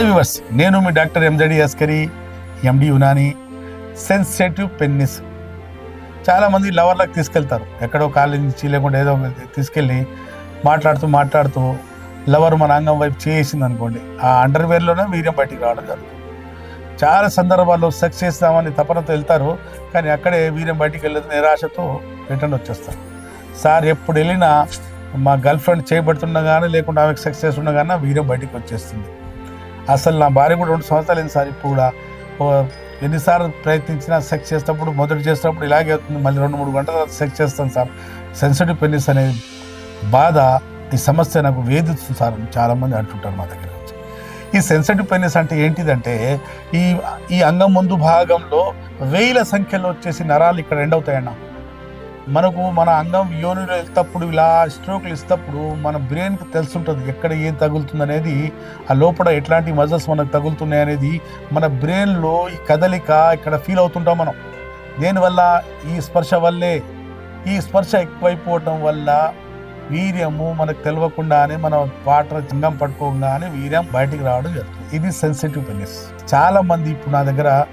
Hi viewers నేను మీ doctor MZD Askari MD Unani sensitive penis. చాలామంది లవర్లకు తీసుకెళ్తారు. ఎక్కడో కాలేజ్ నుంచి లేకుండా ఏదో తీసుకెళ్ళి మాట్లాడుతూ మాట్లాడుతూ లవర్ మన అంగం వైపు చేసింది అనుకోండి ఆ అండర్వేర్లోనే వీర్యం బయటికి రావడం జరుగుతుంది. చాలా సందర్భాల్లో సెక్స్ చేస్తామని తపనతో వెళ్తారు కానీ అక్కడే వీర్యం బయటికి వెళ్ళదు నిరాశతో రిటర్న్ వచ్చేస్తారు. సార్ ఎప్పుడు వెళ్ళినా మా గర్ల్ ఫ్రెండ్ చేయబడుతుండగానే లేకుండా ఆమెకు సెక్స్ చేస్తుండగానే వీర్యం బయటికి వచ్చేస్తుంది. అసలు నా భార్య కూడా రెండు సంవత్సరాలు అయింది సార్ ఇప్పుడు కూడా. ఎన్నిసార్లు ప్రయత్నించినా సెక్స్ చేసేటప్పుడు మొదటి చేసినప్పుడు ఇలాగే అవుతుంది. మళ్ళీ రెండు మూడు గంటల తర్వాత సెక్స్ చేస్తాను సార్. సెన్సిటివ్ పెన్నిస్ అనే బాధ ఈ సమస్య నాకు వేధిస్తుంది సార్ చాలామంది అంటుంటారు మా దగ్గర ఈ సెన్సిటివ్ పెన్నిస్ అంటే ఏంటిదంటే ఈ ఈ అంగం ముందు భాగంలో వేల సంఖ్యలో వచ్చేసి నరాలు ఇక్కడ ఎండ్ మనకు మన అంగం యోనిలో వెళ్తప్పుడు ఇలా స్ట్రోక్లు ఇస్తప్పుడు మన బ్రెయిన్కి తెలుసుంటుంది ఎక్కడ ఏం తగులుతుంది అనేది ఆ లోపల ఎట్లాంటి మజల్స్ మనకు తగులుతున్నాయి అనేది మన బ్రెయిన్లో ఈ కదలిక ఇక్కడ ఫీల్ అవుతుంటాం మనం. దేనివల్ల? ఈ స్పర్శ వల్లే. ఈ స్పర్శ ఎక్కువైపోవటం వల్ల వీర్యము మనకు తెలియకుండానే మన వాటర్ చింగం పట్టుకోగానే వీర్యం బయటికి రావడం జరుగుతుంది. ఇది సెన్సిటివ్ పెనిస్ చాలామంది ఇప్పుడు నా దగ్గర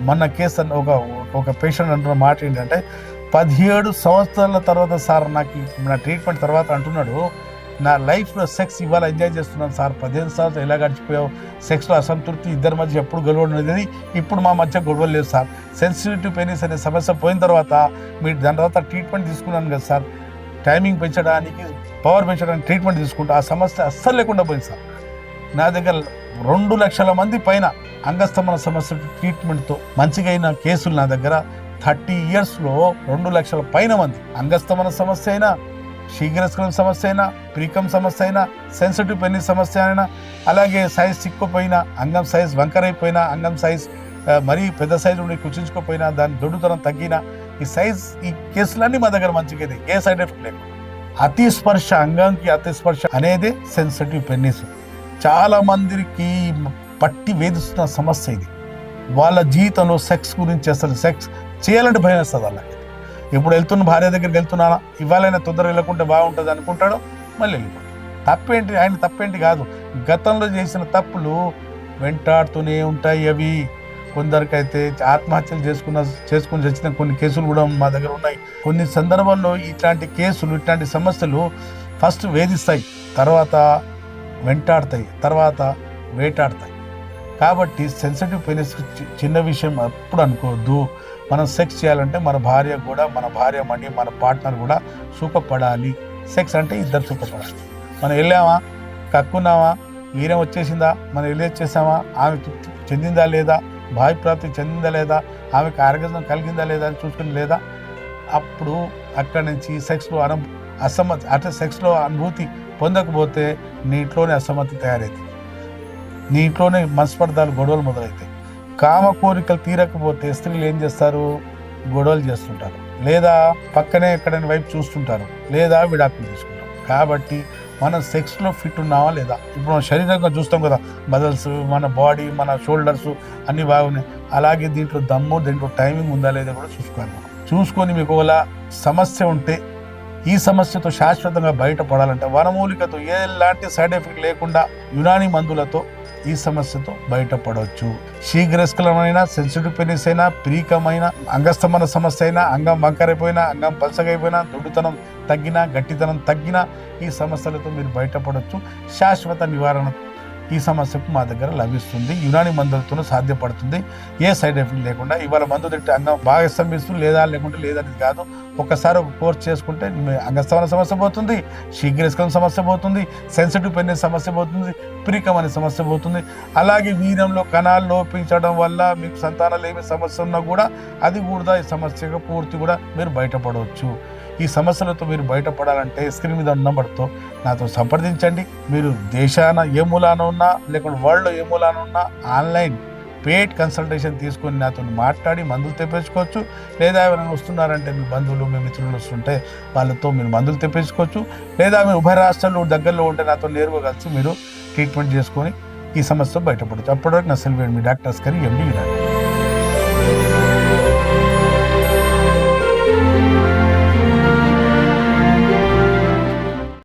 మన కేసు ఒక ఒక పేషెంట్ అంటున్న మాట ఏంటంటే పదిహేడు సంవత్సరాల తర్వాత సార్ నాకు నా ట్రీట్మెంట్ తర్వాత అంటున్నాడు నా లైఫ్లో సెక్స్ ఇవాళ ఎంజాయ్ చేస్తున్నాను సార్. పదిహేను సంవత్సరాలు ఎలా గడిచిపోయావు? సెక్స్లో అసంతృప్తి ఇద్దరి మధ్య ఎప్పుడు గొడవ ఉండేది ఇప్పుడు మా మధ్య గొడవలు లేదు సార్. సెన్సిటివ్ పెనిస్ అనే సమస్య పోయిన తర్వాత మీరు దాని తర్వాత ట్రీట్మెంట్ తీసుకున్నాను కదా సార్. టైమింగ్ పెంచడానికి పవర్ పెంచడానికి ట్రీట్మెంట్ తీసుకుంటూ ఆ సమస్య అస్సలు లేకుండా పోయింది సార్. నా దగ్గర రెండు లక్షల మంది పైన అంగస్తమన సమస్య ట్రీట్మెంట్తో మంచిగా అయిన కేసులు నా దగ్గర థర్టీ ఇయర్స్లో రెండు లక్షల పైన మంది. అంగస్తమన సమస్య అయినా శీఘ్రస్కలం సమస్య అయినా ప్రీకం సమస్య అయినా సెన్సిటివ్ పెన్ని సమస్య అయినా అలాగే సైజ్ చిక్కుపోయినా అంగం సైజ్ వంకరైపోయినా అంగం సైజ్ మరీ పెద్ద సైజు ఉండి కుచించుకోపోయినా దాని దొడ్డుతనం తగ్గినా ఈ సైజ్ ఈ కేసులన్నీ మా దగ్గర మంచిగా ఏ సైడ్ ఎఫెక్ట్ లేదు అతి స్పర్శ అంగంకి అతి స్పర్శ అనేది సెన్సిటివ్ పెన్నిస్ చాలా మందికి పట్టి వేధిస్తున్న సమస్య ఇది. వాళ్ళ జీవితంలో సెక్స్ గురించి అసలు సెక్స్ చేయాలంటే భయం వస్తుంది వాళ్ళకి. ఇప్పుడు వెళ్తున్న భార్య దగ్గరికి వెళ్తున్నానా ఇవాళైనా తొందర వెళ్ళకుంటే బాగుంటుంది అనుకుంటాడో మళ్ళీ వెళ్ళిపోతాడు. తప్పేంటి ఆయన తప్పేంటి కాదు. గతంలో చేసిన తప్పులు వెంటాడుతూనే ఉంటాయి అవి. కొందరికైతే ఆత్మహత్యలు చేసుకున్న చేసుకుని చచ్చిన కొన్ని కేసులు కూడా మా దగ్గర ఉన్నాయి. కొన్ని సందర్భాల్లో ఇట్లాంటి కేసులు ఇట్లాంటి సమస్యలు ఫస్ట్ వేధిస్తాయి. తర్వాత వెంటాడతాయి తర్వాత వేటాడతాయి. కాబట్టి సెన్సిటివ్ పెనిస్ చిన్న విషయం అప్పుడు అనుకోవద్దు. మనం సెక్స్ చేయాలంటే మన భార్య కూడా మన భార్య మండి మన పార్ట్నర్ కూడా సుఖపడాలి. సెక్స్ అంటే ఇద్దరు సుఖపడాలి. మనం వెళ్ళామా? కక్కున్నామా? వీరం వచ్చేసిందా? మనం వెళ్ళి వచ్చేసామా? ఆమె తృప్తి చెందిందా లేదా? భావి ప్రాప్తి చెందిందా లేదా? ఆమెకు ఆరోగ్యం కలిగిందా లేదా అని చూసుకుని లేదా? అప్పుడు అక్కడి నుంచి సెక్స్లో అనం అసమ్మతి అంటే సెక్స్లో అనుభూతి పొందకపోతే నీ ఇంట్లోనే అసమ్మతి తయారవుతుంది నీ ఇంట్లోనే మనస్పర్ధాలు గొడవలు మొదలవుతాయి కామ కోరికలు తీరకపోతే స్త్రీలు ఏం చేస్తారు? గొడవలు చేస్తుంటారు. లేదా పక్కనే ఎక్కడైనా వైపు చూస్తుంటారు. లేదా విడాకులు తీసుకుంటారు. కాబట్టి మనం సెక్స్లో ఫిట్ ఉన్నామా లేదా? ఇప్పుడు మనం శరీరంగా చూస్తాం కదా మదల్స్ మన బాడీ మన షోల్డర్స్ అన్నీ బాగున్నాయి. అలాగే దీంట్లో దమ్ము దీంట్లో టైమింగ్ ఉందా లేదా కూడా చూసుకోవాలి చూసుకొని మీకు ఒకవేళ సమస్య ఉంటే ఈ సమస్యతో శాశ్వతంగా బయటపడాలంటే వనమూలికతో ఎలాంటి సైడ్ ఎఫెక్ట్ లేకుండా యునాని మందులతో ఈ సమస్యతో బయటపడవచ్చు శీఘ్రస్కలమైన సెన్సిటివ్ పెనిస్ అయినా ప్రీకమైన అంగస్తమన సమస్య అయినా అంగం వంకరైపోయినా అంగం పలసగైపోయినా దొడ్డుతనం తగ్గినా గట్టితనం తగ్గినా ఈ సమస్యలతో మీరు బయటపడవచ్చు శాశ్వత నివారణ ఈ సమస్యకు మా దగ్గర లభిస్తుంది. యునాని మందులతోనూ సాధ్యపడుతుంది. ఏ సైడ్ ఎఫెక్ట్ లేకుండా ఇవాళ మందు తింటే అంగం బాగా స్తంభిస్తుంది లేదా లేకుంటే లేదనేది కాదు. ఒక్కసారి ఒక కోర్స్ చేసుకుంటే మీ అంగస్తవన సమస్య పోతుంది శీఘ్రస్కలం సమస్య పోతుంది సెన్సిటివ్ పెన్నిస్ సమస్య పోతుంది ప్రీకం అనే సమస్య పోతుంది. అలాగే వీరంలో కణాలు లోపించడం వల్ల మీకు సంతానాలు ఏమి సమస్య ఉన్నా కూడా అది కూడా ఈ సమస్యగా పూర్తి కూడా మీరు బయటపడవచ్చు. ఈ సమస్యలతో మీరు బయటపడాలంటే స్క్రీన్ మీద ఉన్న నంబర్తో నాతో సంప్రదించండి. మీరు దేశాన ఏ మూలాన ఉన్నా లేకుంటే వరల్డ్లో ఏ మూలాన ఉన్నా ఆన్లైన్ పేడ్ కన్సల్టేషన్ తీసుకొని నాతో మాట్లాడి మందులు తెప్పించుకోవచ్చు. లేదా ఎవరైనా వస్తున్నారంటే మీ బంధువులు మీ మిత్రులు వస్తుంటే వాళ్ళతో మీరు మందులు తెప్పించుకోవచ్చు. లేదా మీ ఉభయ రాష్ట్రాలు దగ్గరలో ఉంటే నాతో నేరుగా కలిసి మీరు ట్రీట్మెంట్ చేసుకొని ఈ సమస్య బయటపడచ్చు. అప్పటివరకు నా సెల్వేడ్ మీ డాక్టర్స్ కానీ ఎండి